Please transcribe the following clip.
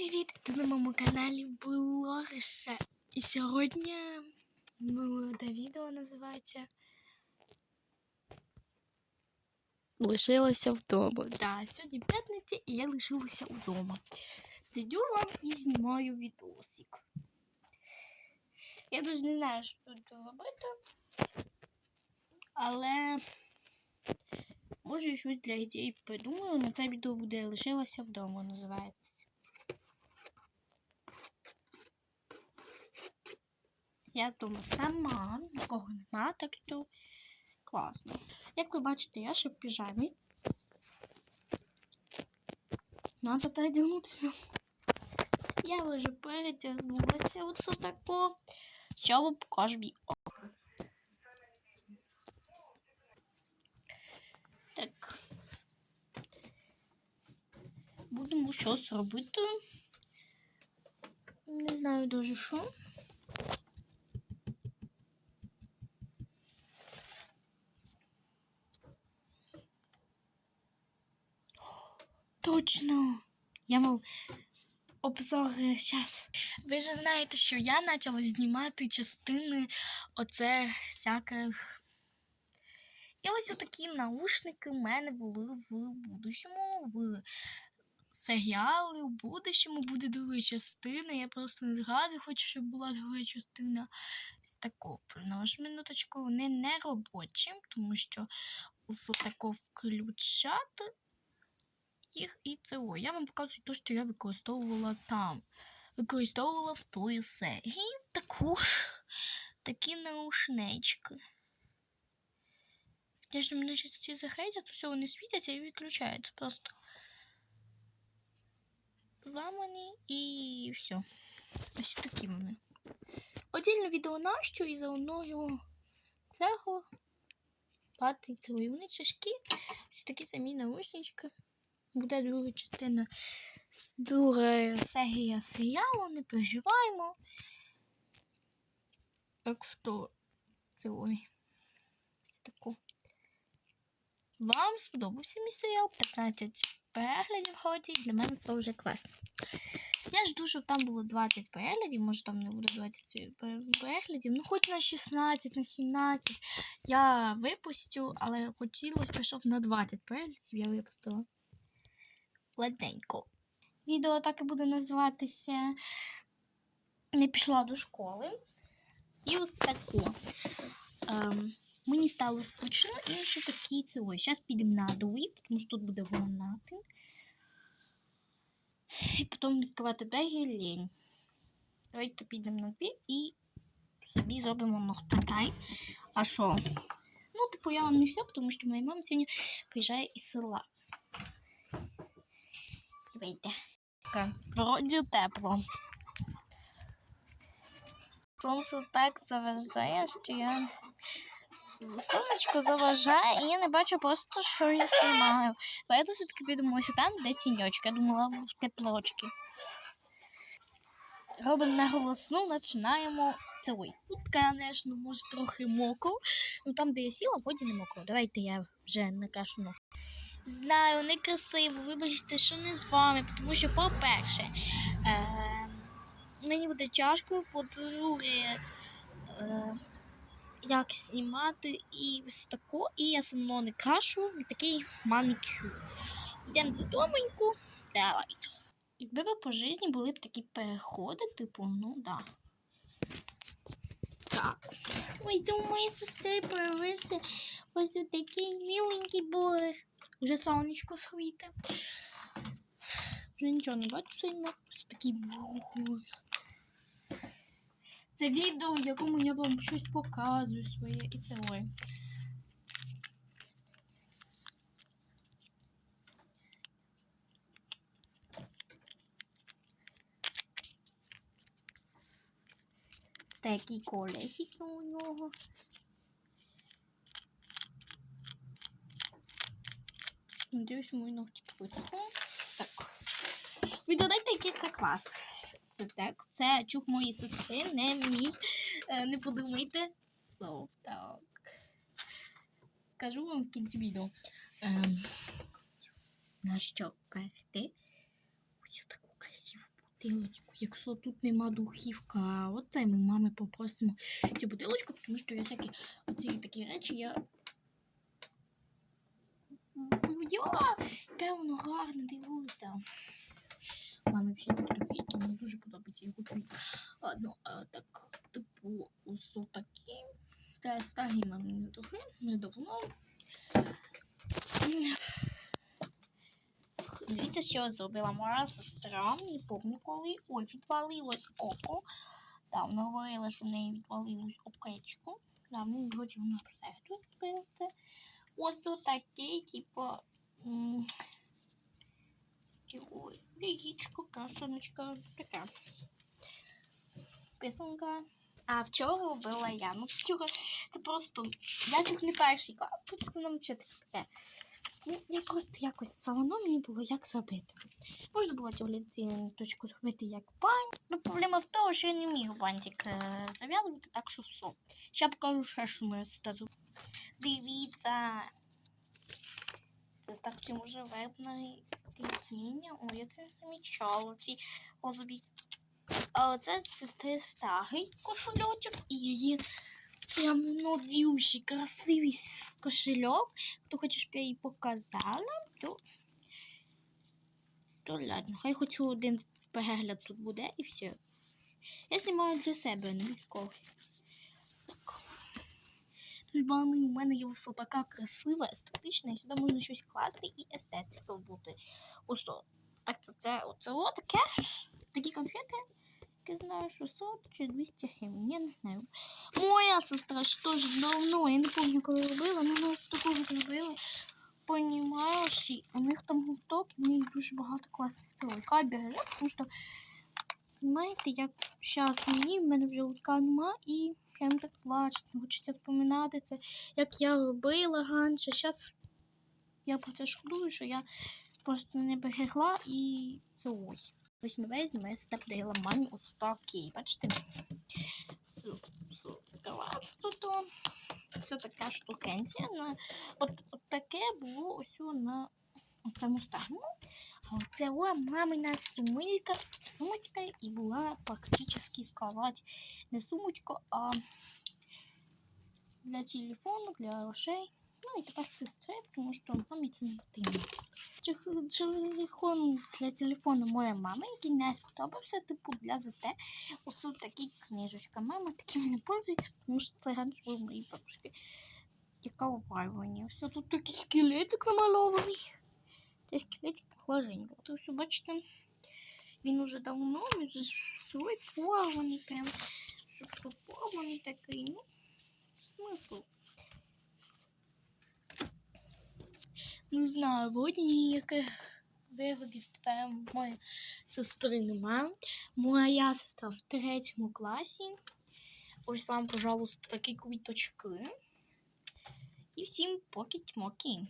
привіт! Ти на моєму каналі Блогерша. І сьогодні молоде відео називається Лишилася вдома. Так, сьогодні п'ятниця і я лишилася вдома. Сидю вам і знімаю відосик. Я дуже не знаю, що тут робити, але може щось для ідей придумаю. На це відео буде лишилася вдома, називається. Я вдома сама, нікого нема, так що класно. Як ви бачите, я ще в піжамі. Надо передягнутися. Я вже передягнулася оце тако. Що ви покажу мій образ. Так. Будемо щось робити. Не знаю дуже що. Точно. Я мав обзор зараз. Ви ж знаєте, що я почала знімати частини оце всяких. І ось отакі наушники в мене були в будущому, в серіали, в будущому буде друга частина. Я просто не зразу хочу, щоб була друга частина. Ось тако наш минуточку. Вони не робочі, тому що ось тако включати їх і це. Я вам показую те, що я використовувала там. Використовувала в той серії також такі наушнички. Звісно, мене ще ці захейтять, то все вони світяться і відключаються просто. Зламані і все. Ось такі вони. Отдільне відео нащо і заодно його цього пати цілої. Вони чашки. Ось такі самі наушнички. Буде друга частина, друга серія серіалу, не переживаємо. Так що це ой. Ось таку. Вам сподобався мій серіал 15 переглядів ході. Для мене це вже класно. Я жду, щоб там було 20 переглядів, може там не буде 20 переглядів. Ну, хоч на 16, на 17 я випустю, але хотілося, щоб на 20 переглядів я випустила гладенько. Відео так і буде називатися Не пішла до школи. І ось тако. Ем, мені стало скучно і ще такі це ось. Зараз підемо на дуї, тому що тут буде гранати. І потім відкривати двері лінь. Давайте підемо на двір і собі зробимо ногтатай. А що? Ну, типу, я вам не все, тому що моя мама сьогодні приїжджає із села. Вийде. Вроді тепло. Сонце так заважає, що я. Сонечко заважає, і я не бачу просто, що я знімаю. Поэтому все-таки підемо ось там, де тіньочки. Я думала, в теплочки. Робимо наголосну, починаємо цілий. Тут, звісно, може трохи мокро. Ну там, де я сіла, воді не мокро. Давайте я вже накашу Знаю, некрасиво, вибачте, що не з вами, тому що, по-перше, е, мені буде тяжко, по-друге, е, як знімати і ось тако, і я само не крашу такий манікюр. Йдемо додомоньку, давайте. Якби ви по житті були б такі переходи, типу, ну да. Так. Ой, до моєї сестри появився ось такий міленький борг. Вже сонечко світе. Вже нічого не бачу сильно. Такий. Це відео, в якому я вам щось показую своє і це ой. Такі колесики у нього. Надіюсь, мої ногті висохли. Так. Відгадайте, який це клас. Це так. Це чух моєї сестри, не мій. Е, Не подумайте. So, так. Скажу вам в кінці відео. Ем, на що перейти? Ось таку красиву бутилочку, якщо тут нема духівка. Оце ми мами попросимо цю бутилочку, тому що я всякі оці такі речі я. Я, яке воно гарне дивилася. Мамі ще такі які мені дуже подобаються. Я куплю. Ладно, а так, типу, ось такі. Це старі мамині духи, вже давно. Дивіться, що зробила моя сестра. Не пам'ятаю коли. Ой, відвалилось око. Давно говорила, що в неї відвалилось окечко. Давно вроді вона все тут. Ось такие м, Ой, яєчко, крашеночка, така. Писанка. А вчора робила я. Ну, вчора це просто. Я чуть не перший просто нам вчити таке. Ну, я просто якось салоно мені було як зробити. Можна було цю точку зробити як бантик. Ну, проблема в тому, що я не вмію бантик е, зав'язувати, так що все. Ще покажу ще, що сестра зробила. Дивіться. Це з таким уже вербної дитині. Ой, я це не замічала. Ці розові. А оце це старий кошельочок і її прям новіший, красивий кошельок. Хто хоче, щоб я їй показала, то, то ладно. Хай хоч один перегляд тут буде і все. Я знімаю для себе, не когось. Так. Мами, у мене є ось така красива, естетична, сюди можна щось класти і естетика бути. Ось то. Так, це, це оце таке. Такі конфети. Я знаю, 600 чи 200 гривень, я не знаю. Моя сестра ж теж давно, я не пам'ятаю, коли робила, ну вона з такого зробила. Понімаєш, у них там гурток, і в них дуже багато класних цього. Хай береже, тому що, знаєте, як зараз мені, в мене вже гуртка нема, і не так плачу, не хочеться споминати це, як я робила раніше. Зараз я про це шкодую, що я просто не берегла і це ось. 8 березня моя сестра подарила мамі ось такий, бачите? Тут. о. Така штукенція. От, от таке було ось на цьому старому. А оце о, мамина сумилька, сумочка і була практично сказати не сумочка, а для телефону, для грошей. Ну і тепер сестри, тому що мамі це не потрібно. Телефон для телефону моєї мами, який не сподобався, типу для ЗТ. Ось такі книжечка. Мама такими не пользується, тому що це раніше були мої бабушки. Яка обвалювання. Все тут такий скелетик намальований. Це скелетик положення. От все, бачите, він уже давно, він же свой порваний прям. Порваний такий, ну, смисл. Не знаю, вроді ніяких виробів тепер моєї сестри нема. Моя сестра в третьому класі. Ось вам, пожалуйста, такі квіточки. І всім поки-тьмоки.